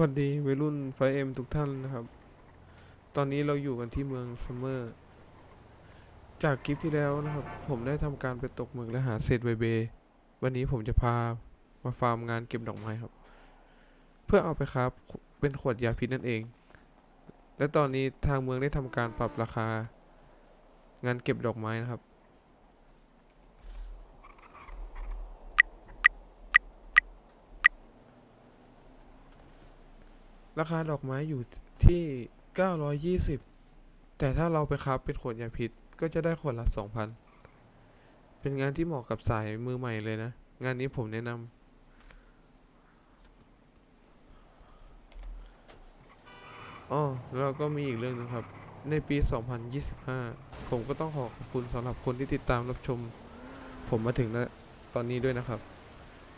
สวัสดีวัยรุ่นไฟเอ็มทุกท่านนะครับ ตอนนี้เราอยู่กันที่เมืองซัมเมอร์ จากคลิปที่แล้วนะครับ ผมได้ทำการไปตกหมึกและหาเศษใบเบ วันนี้ผมจะพามาฟาร์มงานเก็บดอกไม้ครับ เพื่อเอาไปครับเป็นขวดยาพิษนั่นเอง และตอนนี้ทางเมืองได้ทำการปรับราคา งานเก็บดอกไม้นะครับ ราคาดอกไม้อยู่ที่ 920 แต่ถ้าเราไปคับเป็นขวดยาพิษก็จะได้ขวดละ 2,000 เป็นงานที่เหมาะกับสายมือใหม่เลยนะ งานนี้ผมแนะนำอ๋อแล้วก็มีอีกเรื่องหนึงครับ ในปี 2025 ผมก็ต้องขอขอบคุณสำหรับคนที่ติดตามรับชม ผมมาถึงณตอนนี้ด้วยนะครับ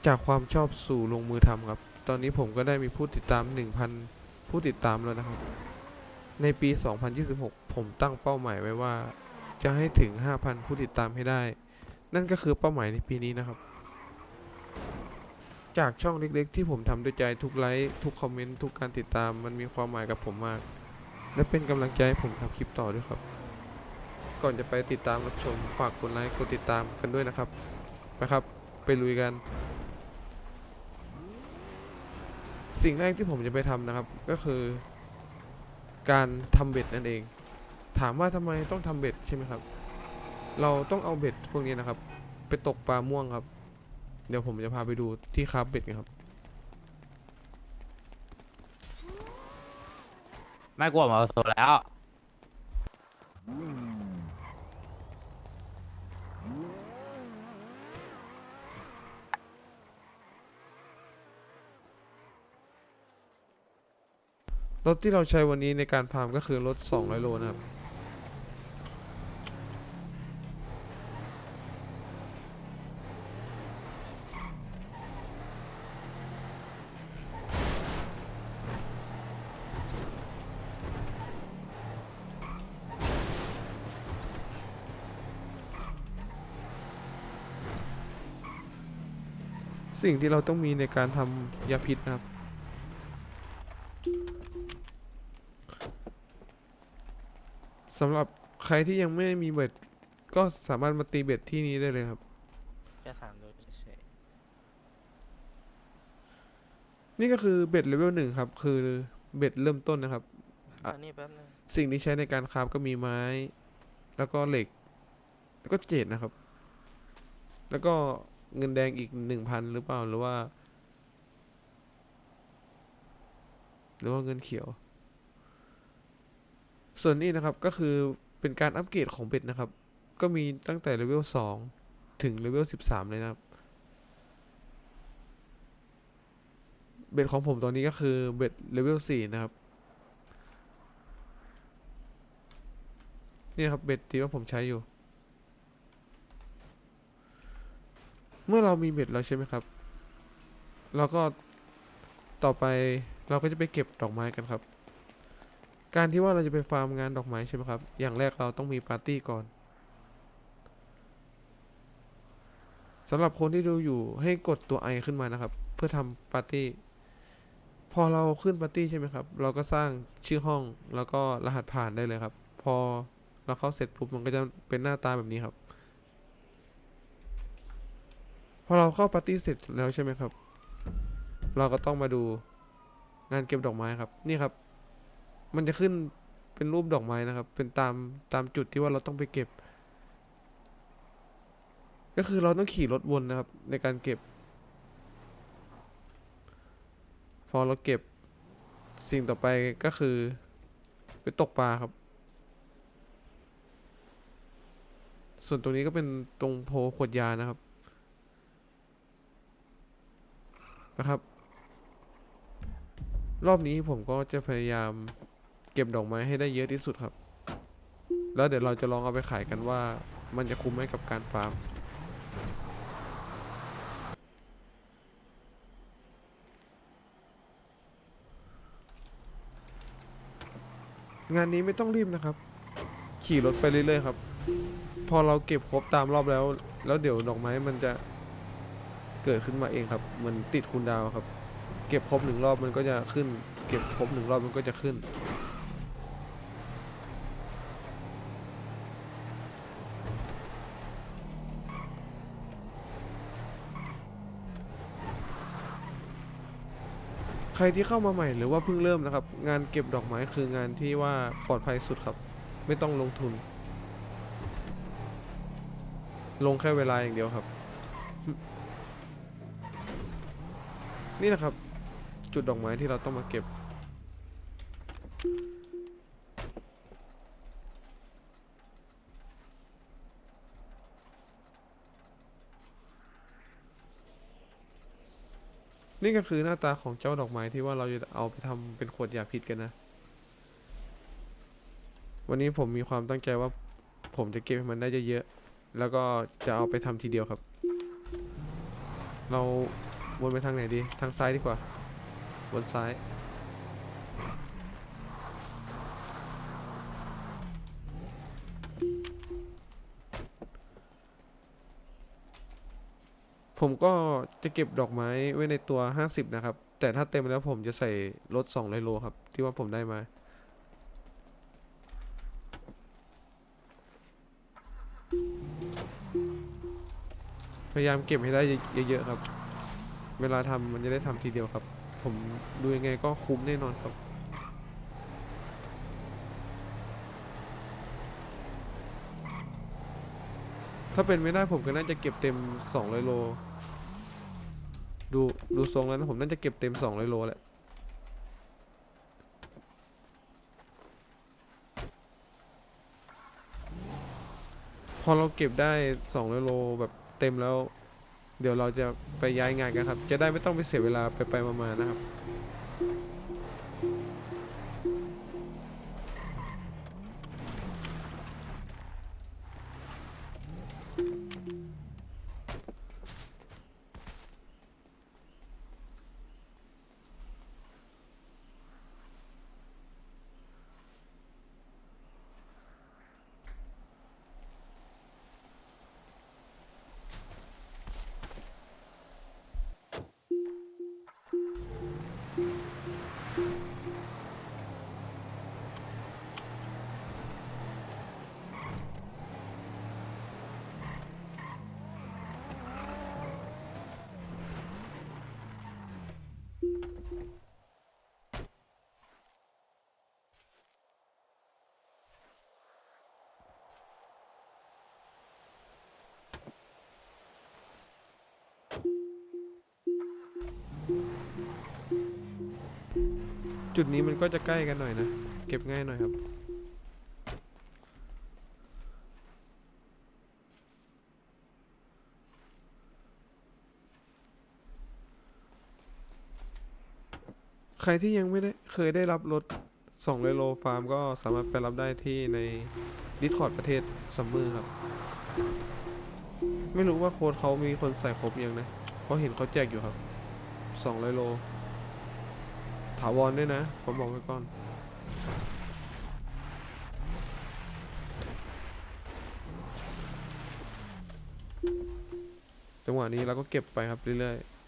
จากความชอบสู่ลงมือทำครับ ตอนนี้ผมก็ได้มีผู้ติดตาม 1,000 ผู้ติดตามแล้วนะครับ ในปี 2026 ผมตั้งเป้าหมายไว้ว่า จะให้ถึง 5,000 ผู้ติดตามให้ได้ นั่นก็คือเป้าหมายในปีนี้นะครับ จากช่องเล็กๆ ที่ผมทำด้วยใจทุกไลค์ทุกคอมเมนต์ทุกการติดตามมันมีความหมายกับผมมาก และเป็นกำลังใจให้ผมทำคลิปต่อด้วยครับ ก่อนจะไปติดตามรับชมฝากกดไลค์กดติดตามกันด้วยนะครับไปครับ ไปลุยกัน สิ่งแรกที่ผมจะไปทำนะครับ ก็คือ การทำเบ็ดนั่นเอง ถามว่าทำไมต้องทำเบ็ดใช่ไหมครับ เราต้องเอาเบ็ดพวกนี้นะครับ ไปตกปลาม่วงครับ เดี๋ยวผมจะพาไปดูที่คาฟเบ็ดกันครับ ไม่กลัวหมอโซแล้ว รถที่เราใช้วันนี้ในการฟาร์มก็คือรถ 200 โลนะครับ สิ่งที่เราต้องมีในการทำยาพิษนะครับ สำหรับใครที่ยังไม่มีเบ็ดก็สามารถมาตีเบ็ดที่นี้ได้เลยครับ แค่ถามดูเฉยนี่ก็คือเบ็ดเลเวลหนึ่งครับ คือเบ็ดเริ่มต้นนะครับๆอะอันนี้แป๊บนึงสิ่งที่ใช้ในการคราฟก็มีไม้ แล้วก็เหล็ก แล้วก็เจดนะครับ แล้วก็เงินแดงอีกหนึ่งพันหรือเปล่าหรือว่า หรือว่าเงินเขียว ส่วนนี้นะครับก็คือเป็นการอัปเกรดของเบ็ดนะครับ ก็มีตั้งแต่เลเวลสองถึงเลเวลสิบสามเลยนะครับ เบ็ดของผมตอนนี้ก็คือเบ็ดเลเวลสี่นะครับ นี่ครับเบ็ดที่ว่าผมใช้อยู่ เมื่อเรามีเบ็ดแล้วใช่ไหมครับ เราก็ต่อไปเราก็จะไปเก็บดอกไม้กันครับ การที่ว่าเราจะไปฟาร์มงานดอกไม้ใช่ไหมครับ อย่างแรกเราต้องมีปาร์ตี้ก่อนสำหรับคนที่ดูอยู่ให้กดตัวไอขึ้นมานะครับ เพื่อทำปาร์ตี้ พอเราขึ้นปาร์ตี้ใช่ไหมครับ เราก็สร้างชื่อห้องแล้วก็รหัสผ่านได้เลยครับ พอเราเข้าเสร็จปุ๊บมันก็จะเป็นหน้าตาแบบนี้ครับ พอเราเข้าปาร์ตี้เสร็จแล้วใช่ไหมครับ เราก็ต้องมาดูงานเก็บดอกไม้ครับ นี่ครับ มันจะขึ้นเป็นรูปดอกไม้นะครับ เป็นตามตามจุดที่ว่าเราต้องไปเก็บ ก็คือเราต้องขี่รถวนนะครับ ในการเก็บ พอเราเก็บสิ่งต่อไปก็คือ ไปตกปลาครับ ส่วนตรงนี้ก็เป็นตรงโพขวดยานะครับนะครับ รอบนี้ผมก็จะพยายาม เก็บดอกไม้ให้ได้เยอะที่สุดครับ แล้วเดี๋ยวเราจะลองเอาไปขายกันว่า มันจะคุ้มไหมกับการฟาร์มงานนี้ไม่ต้องรีบนะครับ ขี่รถไปเรื่อยๆครับ พอเราเก็บครบตามรอบแล้ว แล้วเดี๋ยวดอกไม้มันจะเกิดขึ้นมาเองครับเหมือนติดคูลดาวครับ เก็บครบหนึ่งรอบมันก็จะขึ้น เก็บครบหนึ่งรอบมันก็จะขึ้น รที่เข้ามาใหม่หรือว่าเพิ่งเริ่มนะครับ งานเก็บดอกไม้คืองานที่ว่าปลอดภัยสุดครับ ไม่ต้องลงทุน ลงแค่เวลาอย่างเดียวครับ นี่นะครับ จุดดอกไม้ที่เราต้องมาเก็บ นี่ก็คือหน้าตาของเจ้าดอกไม้ที่ว่าเราจะเอาไปทำเป็นขวดยาพิษกันนะ วันนี้ผมมีความตั้งใจว่า ผมจะเก็บมันได้เยอะๆ แล้วก็จะเอาไปทำทีเดียวครับ เราวนไปทางไหนดี ทางซ้ายดีกว่า วนซ้าย ผมก็จะเก็บดอกไม้ไว้ในตัว 50 นะครับ แต่ถ้าเต็มแล้วผมจะใส่รถ200โลครับ ที่ว่าผมได้มา พยายามเก็บให้ได้เยอะๆครับ เวลาทำมันจะได้ทำทีเดียวครับ ผมดูยังไงก็คุ้มแน่นอนครับ ถ้าเป็นไม่ได้ผมก็น่าจะเก็บเต็ม200โล ดูดูทรงแล้วนะผมน่าจะเก็บเต็ม200โลแหละพอเราเก็บได้200โลแบบเต็มแล้ว เดี๋ยวเราจะไปย้ายงานกันครับ จะได้ไม่ต้องไปเสียเวลาไปไปมาๆนะครับ จุดนี้มันก็จะใกล้กันหน่อยนะ เก็บง่ายหน่อยครับ ใครที่ยังไม่ได้เคยได้รับรถ200โลฟาร์มก็สามารถไปรับได้ที่ใน Discord ประเทศซัมเมอร์ครับ ไม่รู้ว่าโค้ดเขามีคนใส่ครบยังนะ เพราะเห็นเขาแจกอยู่ครับ 200โล ถาวรด้วยนะ ผมบอกไว้ก่อนจังหวะนี้เราก็เก็บไปครับเรื่อยๆ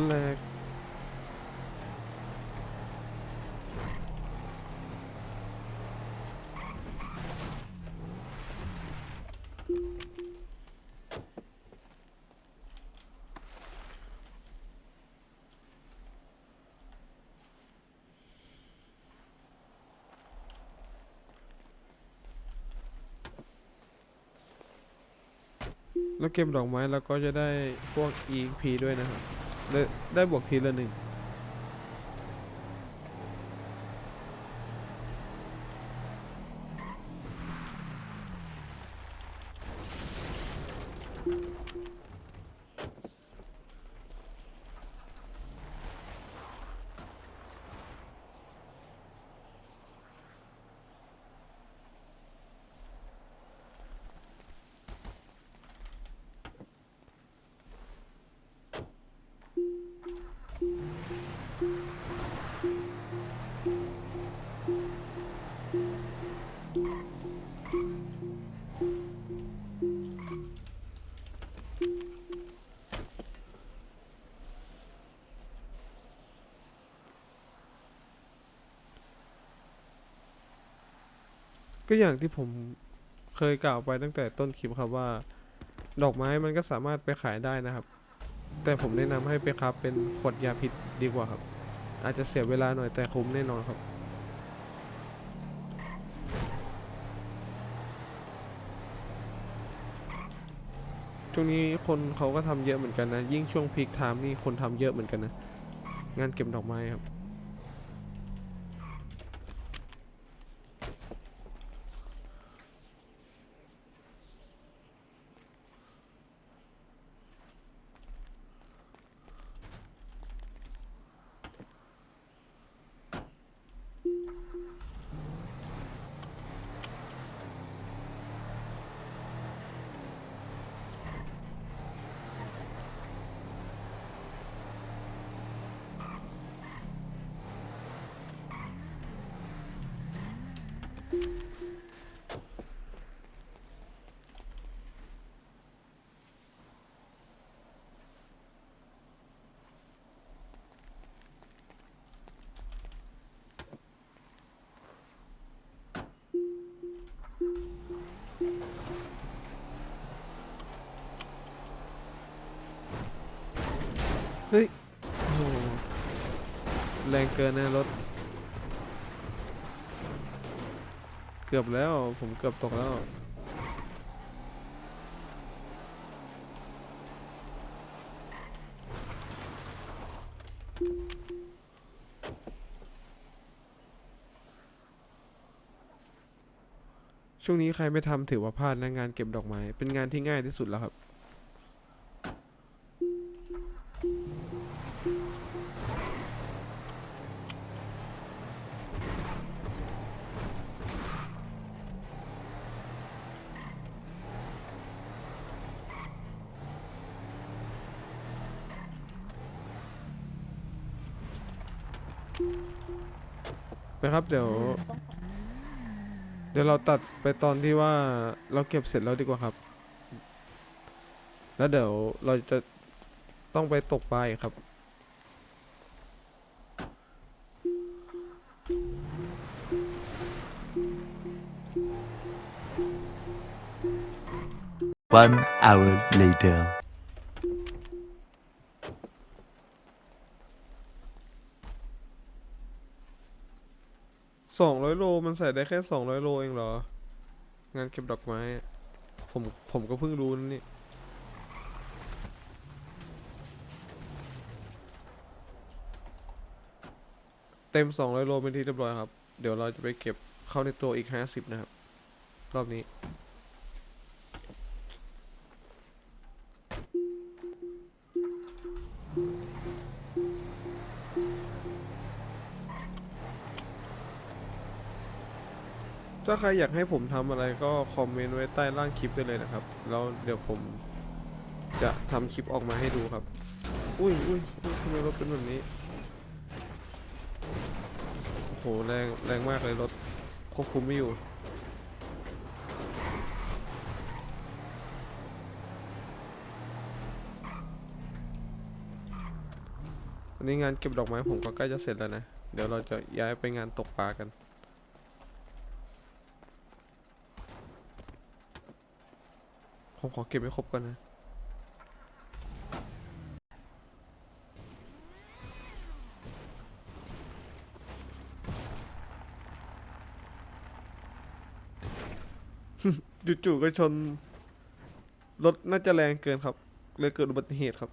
นแรกแล้วเก็บดอกไม้แล้วก็จะได้พวก EXP ด้วยนะครับ ได้ได้บวกทีละหนึ่ง ก็อย่างที่ผมเคยกล่าวไปตั้งแต่ต้นคลิปครับว่า ดอกไม้มันก็สามารถไปขายได้นะครับ แต่ผมแนะนำให้ไปครับเป็นขวดยาพิษดีกว่าครับ อาจจะเสียเวลาหน่อยแต่คุ้มแน่นอนครับ ช่วงนี้คนเขาก็ทำเยอะเหมือนกันนะ ยิ่งช่วงพีคไทม์นี่คนทำเยอะเหมือนกันนะ งานเก็บดอกไม้ครับ เกินนะรถ เกือบแล้วผมเกือบตกแล้วช่วงนี้ใครไม่ทำถือว่าพลาดนะงานเก็บดอกไม้ เป็นงานที่ง่ายที่สุดแล้วครับ นะครับ เดี๋ยว เดี๋ยวเราตัดไปตอนที่ว่าเราเก็บเสร็จแล้วดีกว่าครับ แล้วเดี๋ยวเราจะต้องไปตกปลาครับ One hour later. สอง ร้อยโลมันใส่ได้แค่สองร้อยโลเองเหรอ งานเก็บดอกไม้ ผมผมก็เพิ่งรู้นี่เต็มสองร้อยโลเป็นที่เรียบร้อยครับ เดี๋ยวเราจะไปเก็บเข้าในตัวอีกห้าสิบนะครับ รอบนี้ ใครอยากให้ผมทำอะไรก็คอมเมนต์ไว้ใต้ล่างคลิปได้เลยนะครับ แล้วเดี๋ยวผมจะทำคลิปออกมาให้ดูครับ อุ้ยอุ้ยอุ้ยทำไมรถเป็นแบบนี้ โอ้โห แรงแรงมากเลยรถควบคุมไม่อยู่อันนี้งานเก็บดอกไม้ผมก็ใกล้จะเสร็จแล้วนะ เดี๋ยวเราจะย้ายไปงานตกปลากัน ผมขอเก็บให้ครบก่อนนะจู่ๆก็ชน รถน่าจะแรงเกินครับ เลยเกิดอุบัติเหตุครับ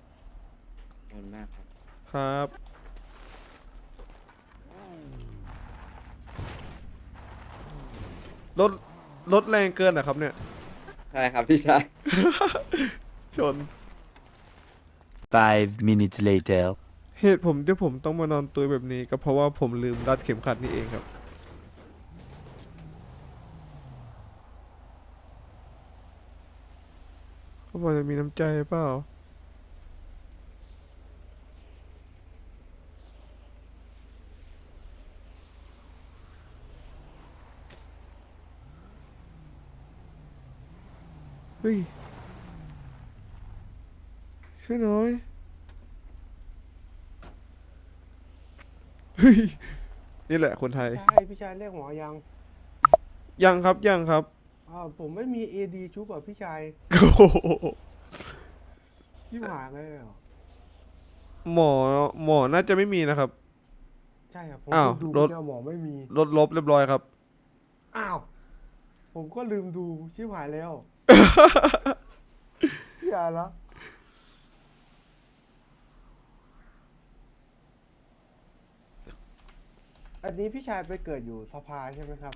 ขอบคุณมากครับ ครับ รถ รถแรงเกินเหรอะครับเนี่ย ใช่ครับพี่ชาย ชน Five minutes later. เหตุผมที่ผมต้องมานอนตัวแบบนี้ ก็เพราะว่าผมลืมรัดเข็มขัดนี่เองครับ เขาบอกจะมีน้ำใจเปล่า ฮ้ย ช่วยหน่อย เฮ้ย นี่แหละคนไทย ใช่พี่ชายเรียกหมอยังยังครับยังครับอ่าวผมไม่มีเอดีชุบอะพี่ชายโอ้โหพี่หมาเลยเหรอหมอหมอน่าจะไม่มีนะครับ ใช่ครับผมอ้าวดูรถ เจอหมอไม่มี ลดลบเรียบร้อยครับ อ้าว ผมก็ลืมดูชิบหายแล้ว อย่าละอันนี้พี่ชายไปเกิดอยู่สภาใช่ไหมครับ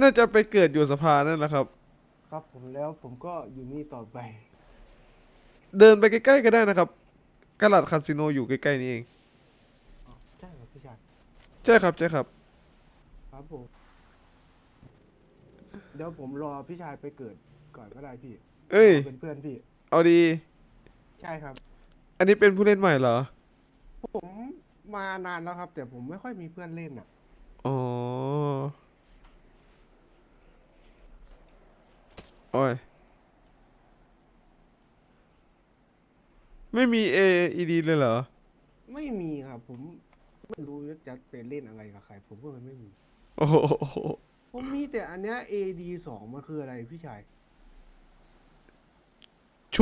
น่าจะไปเกิดอยู่สภานั่นแหละครับ ครับผมแล้วผมก็อยู่นี่ต่อไป เดินไปใกล้ๆก็ได้นะครับกระลัดคาสิโนอยู่ใกล้ๆนี่เอง อ๋อใช่ครับพี่ชาย ใช่ครับใช่ครับ ครับผม เดี๋ยวผมรอพี่ชายไปเกิด ก่อนก็ได้พี่เอ้ย เป็นเพื่อนพี่ เอาดี ใช่ครับ อันนี้เป็นผู้เล่นใหม่เหรอ ผมมานานแล้วครับ แต่ผมไม่ค่อยมีเพื่อนเล่นอะ อ๋อ โอ้ย ไม่มี AED เลยเหรอ ไม่มีครับ ผมไม่รู้จะเป็นเล่นอะไรกับใคร ผมก็เลยไม่มี โอ้โหผมมีแต่อันเนี้ย AD สองมันคืออะไรพี่ชาย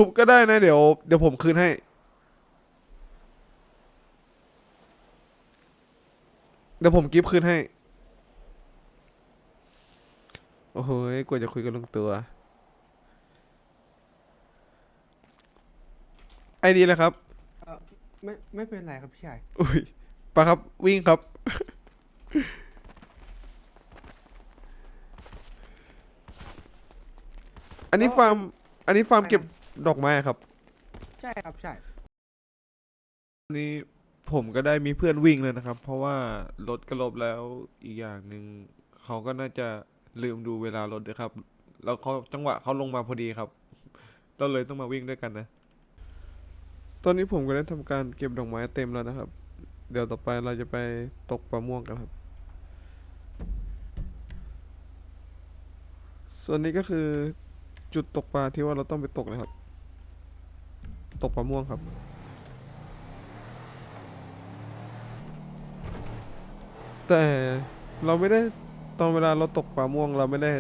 ชุบก็ได้นะ เดี๋ยวเดี๋ยวผมคืนให้ เดี๋ยวผมกิฟต์คืนให้ โอ้โหกว่าจะคุยกันลงตัว ไอดีเลยครับเออไม่ไม่เป็นไรครับพี่ชาย อุ้ยไปะครับวิ่งครับ อันนี้ฟาร์ม อันนี้ฟาร์มเก็บ ดอกไม้ครับ ใช่ครับใช่อันนี้ผมก็ได้มีเพื่อนวิ่งเลยนะครับ เพราะว่ารถก็ลบแล้วอีกอย่างหนึ่งเขาก็น่าจะลืมดูเวลารถด้วยครับ แล้วเขาจังหวะเขาลงมาพอดีครับเราเลยต้องมาวิ่งด้วยกันนะ ตอนนี้ผมก็ได้ทำการเก็บดอกไม้เต็มแล้วนะครับ เดี๋ยวต่อไปเราจะไปตกปลาม่วงกันครับ ส่วนนี้ก็คือจุดตกปลาที่ว่าเราต้องไปตกนะครับ ตกปลาม่วงครับ แต่เราไม่ได้ตอนเวลาเราตกปลาม่วง เราไม่ได้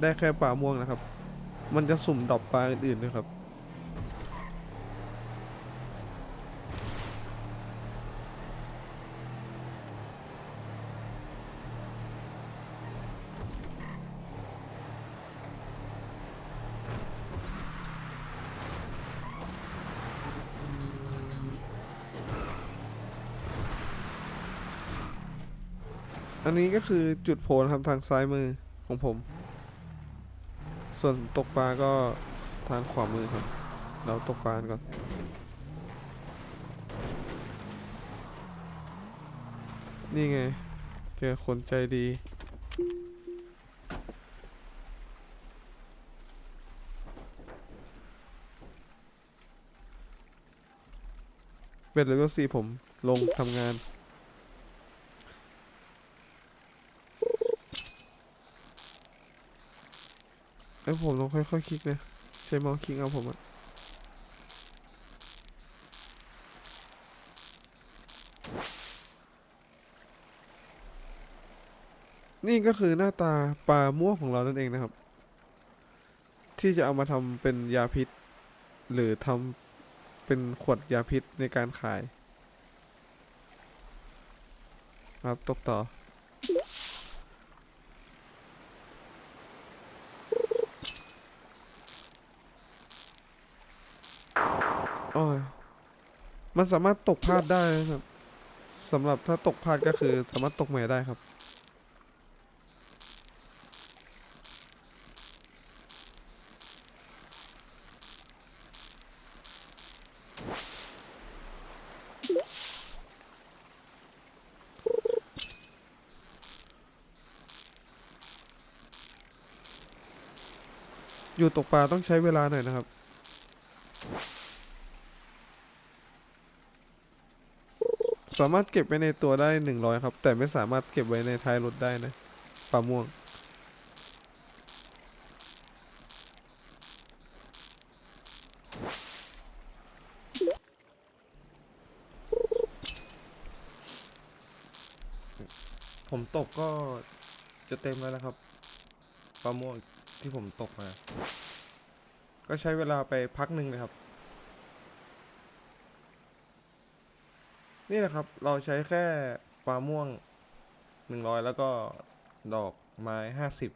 ได้แค่ปลาม่วงนะครับ มันจะสุ่มดรอปปลาอื่นๆด้วยครับ นนี้ก็คือจุดโผล่นครับทางซ้ายมือของผม ส่วนตกปลาก็ทางขวามือครับ เราตกปลาก่อนนี่ไง เจอคนใจดีเบ็ดเลเวลสี่ผมลงทำงาน เอ้ยผมต้องค่อยๆคลิกนะ ใช้เมาส์คลิกเอาผมอะนี่ก็คือหน้าตาปลาม่วงของเรานั่นเองนะครับ ที่จะเอามาทำเป็นยาพิษ หรือทำเป็นขวดยาพิษในการขาย ครับตกต่อ โอมันสามารถตกพลาดได้ครับสำหรับถ้าตกพลาดก็คือสามารถตกใหม่ได้ครับ อยู่ตกปลาต้องใช้เวลาหน่อยนะครับ สามารถเก็บไว้ในตัวได้หนึ่งร้อยครับ แต่ไม่สามารถเก็บไว้ในท้ายรถได้นะปลาม่วง ผมตกก็จะเต็มแล้วนะครับปลาม่วงที่ผมตกมา ก็ใช้เวลาไปพักหนึ่งเลยครับ นี่แหละครับเราใช้แค่ปลาม่วงหนึ่งร้อยแล้วก็ดอกไม้ห้าสิบ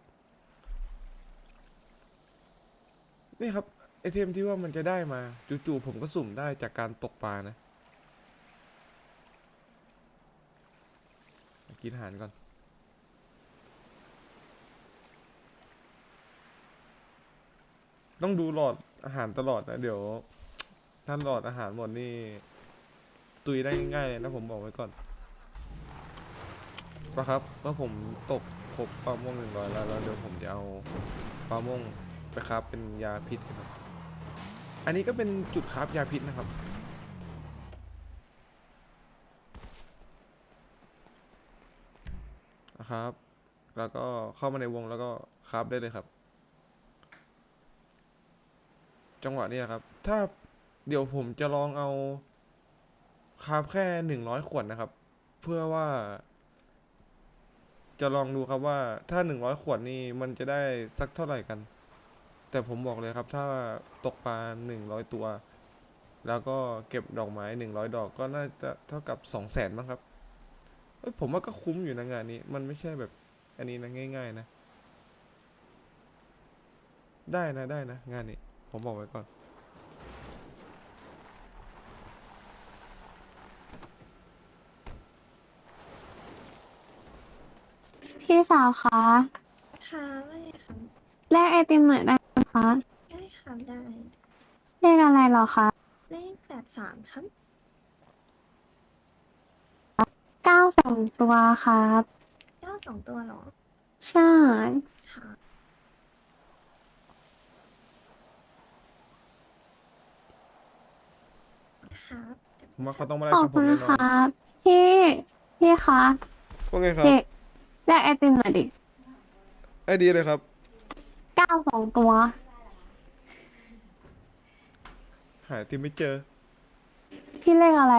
นี่ครับ ไอเทมที่ว่ามันจะได้มาจู่ๆผมก็สุ่มได้จากการตกปลานะ กินอาหารก่อน ต้องดูหลอดอาหารตลอดนะ เดี๋ยว ถ้าหลอดอาหารหมดนี่ ตุยได้ง่ายๆเลยนะผมบอกไว้ก่อนปะครับเมื่อผมตกครบปลาม่วงหนึ่งร้อยแล้วแล้วเดี๋ยวผมจะเอาปลาม่วงไปคราบเป็นยาพิษนะครับ อันนี้ก็เป็นจุดคราบยาพิษนะครับ นะครับ แล้วก็เข้ามาในวงแล้วก็คราฟได้เลยครับ จังหวะนี้ครับ ถ้าเดี๋ยวผมจะลองเอา คราฟแค่หนึ่งร้อยขวดนะครับ เพื่อว่า จะลองดูครับว่า ถ้าหนึ่งร้อยขวดนี่มันจะได้สักเท่าไหร่กัน แต่ผมบอกเลยครับ ถ้าตกปลาหนึ่งร้อยตัว แล้วก็เก็บดอกไม้หนึ่งร้อยดอกก็น่าจะเท่ากับสองแสนมั้งครับเอ้ยผมว่าก็คุ้มอยู่นะงานนี้ มันไม่ใช่แบบ อันนี้นะง่าย ๆ นะ ได้นะได้นะ งานนี้ ผมบอกไว้ก่อน พี่สาวคะค่ะว่าไงคะแลกไอติมหน่อยได้ไหมคะได้ค่ะได้เลขอะไรเหรอคะเลขแปดสามครับเก้าสองตัวครับเก้าสองตัวเหรอใช่ค่ะครับผมว่าเขาต้องมาได้ขอบกับผคุมณแน่นคอนรับ พี่พี่คะว่าไงครับ เด็ก แลกไอติมหน่อยดิไอดีเลยครับ เก้าสองตัว หายที่ไม่เจอพี่เลขอะไร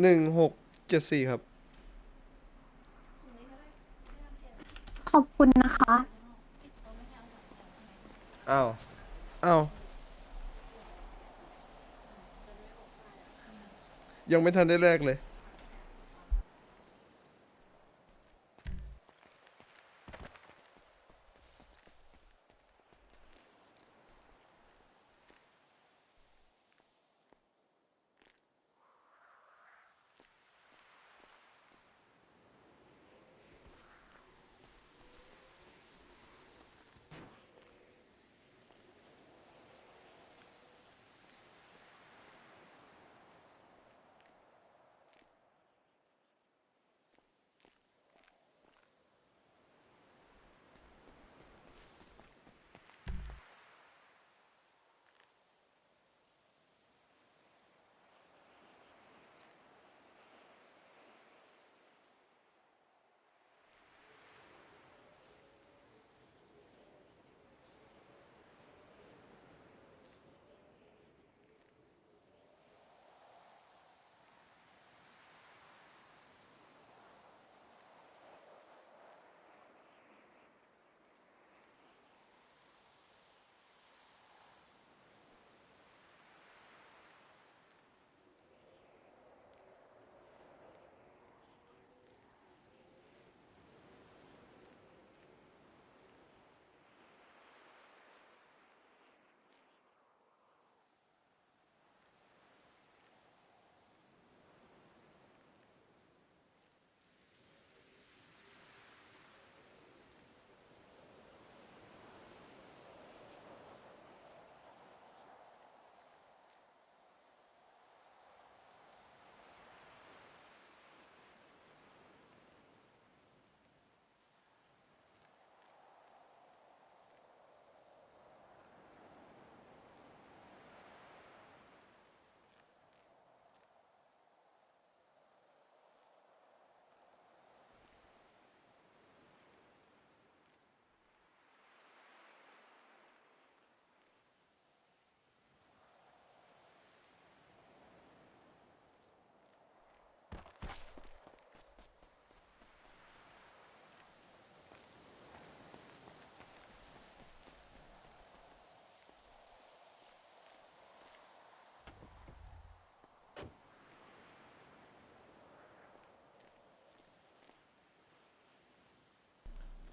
หนึ่งหกเจ็ดสี่ครับ ขอบคุณนะคะ อ้าวอ้าวยังไม่ทันได้แรกเลย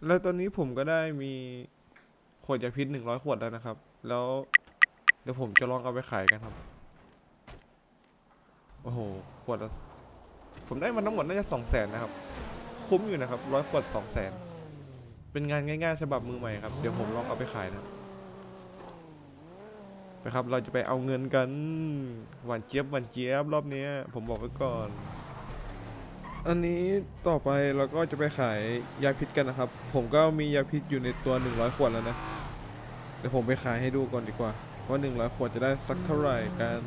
แล้วตอนนี้ผมก็ได้มีขวดยาพิษหนึ่งร้อยขวดแล้วนะครับ แล้วเดี๋ยวผมจะลองเอาไปขายกันครับ โอ้โห ขวดละผมได้มันทั้งหมดน่าจะสองแสนนะครับ คุ้มอยู่นะครับร้อยขวดสองแสนเป็นงานง่ายๆฉบับมือใหม่ครับ เดี๋ยวผมลองเอาไปขายนะครับไปครับ เราจะไปเอาเงินกัน หวานเจี๊ยบหวานเจี๊ยบรอบนี้ผมบอกไว้ก่อน อันนี้ต่อไปเราก็จะไปขายยาพิษกันนะครับ ผมก็มียาพิษอยู่ในตัว 100 ขวดแล้วนะเดี๋ยวผมไปขายให้ดูก่อนดีกว่าว่า 100 ขวดจะได้สักเท่าไหร่กัน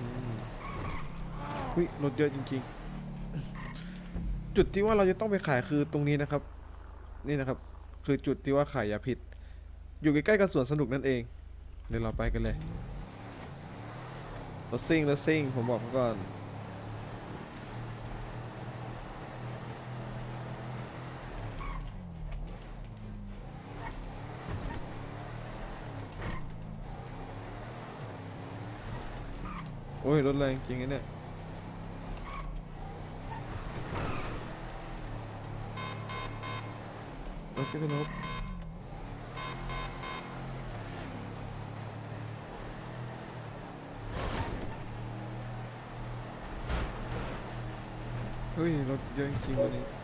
วิรถเยอะจริงๆ จุดที่ว่าเราจะต้องไปขายคือตรงนี้นะครับ นี่นะครับ คือจุดที่ว่าขายยาพิษ อยู่ใกล้ๆกับสวนสนุกนั่นเอง เดี๋ยวเราไปกันเลยรถซิ่งรถซิ่งผมบอกไว้ก่อน โอ้ยรถแรงจริงไอ้เนี่ยรถก็เป็นรถเฮ้ยรถเยอะจริงวันนี้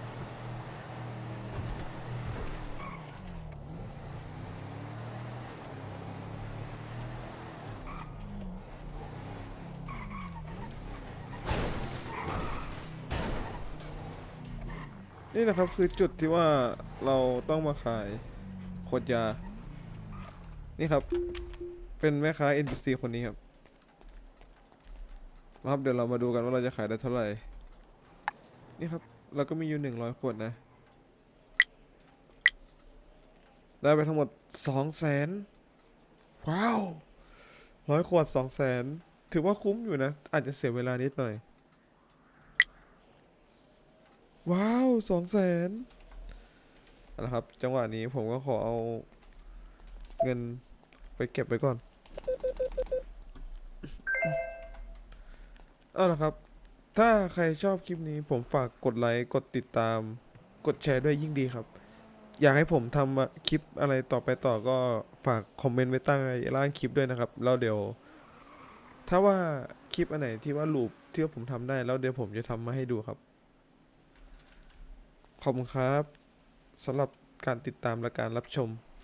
นี่นะครับคือจุดที่ว่าเราต้องมาขายโคตรยา นี่ครับ เป็นแม่ค้า NPC คนนี้ครับนะครับ เดี๋ยวเรามาดูกันว่าเราจะขายได้เท่าไหร่ นี่ครับ เราก็มีอยู่หนึ่งร้อยขวดนะ ได้ไปทั้งหมดสองแสนว้าวร้อยขวดสองแสนถือว่าคุ้มอยู่นะ อาจจะเสียเวลานิดหน่อย ว้าวสองแสนนะครับ จังหวะนี้ผมก็ขอเอาเงินไปเก็บไว้ก่อน เอาละครับ ถ้าใครชอบคลิปนี้ผมฝากกดไลค์ กดติดตาม กดแชร์ด้วยยิ่งดีครับ อยากให้ผมทำอะคลิปอะไรต่อไปต่อก็ฝากคอมเมนต์ไว้ใต้ล่างคลิปด้วยนะครับ แล้วเดี๋ยว ถ้าว่าคลิปอันไหนที่ว่าลูปที่ว่าผมทำได้ แล้วเดี๋ยวผมจะทำมาให้ดูครับ ขอบคุณครับสำหรับการติดตามและการรับชม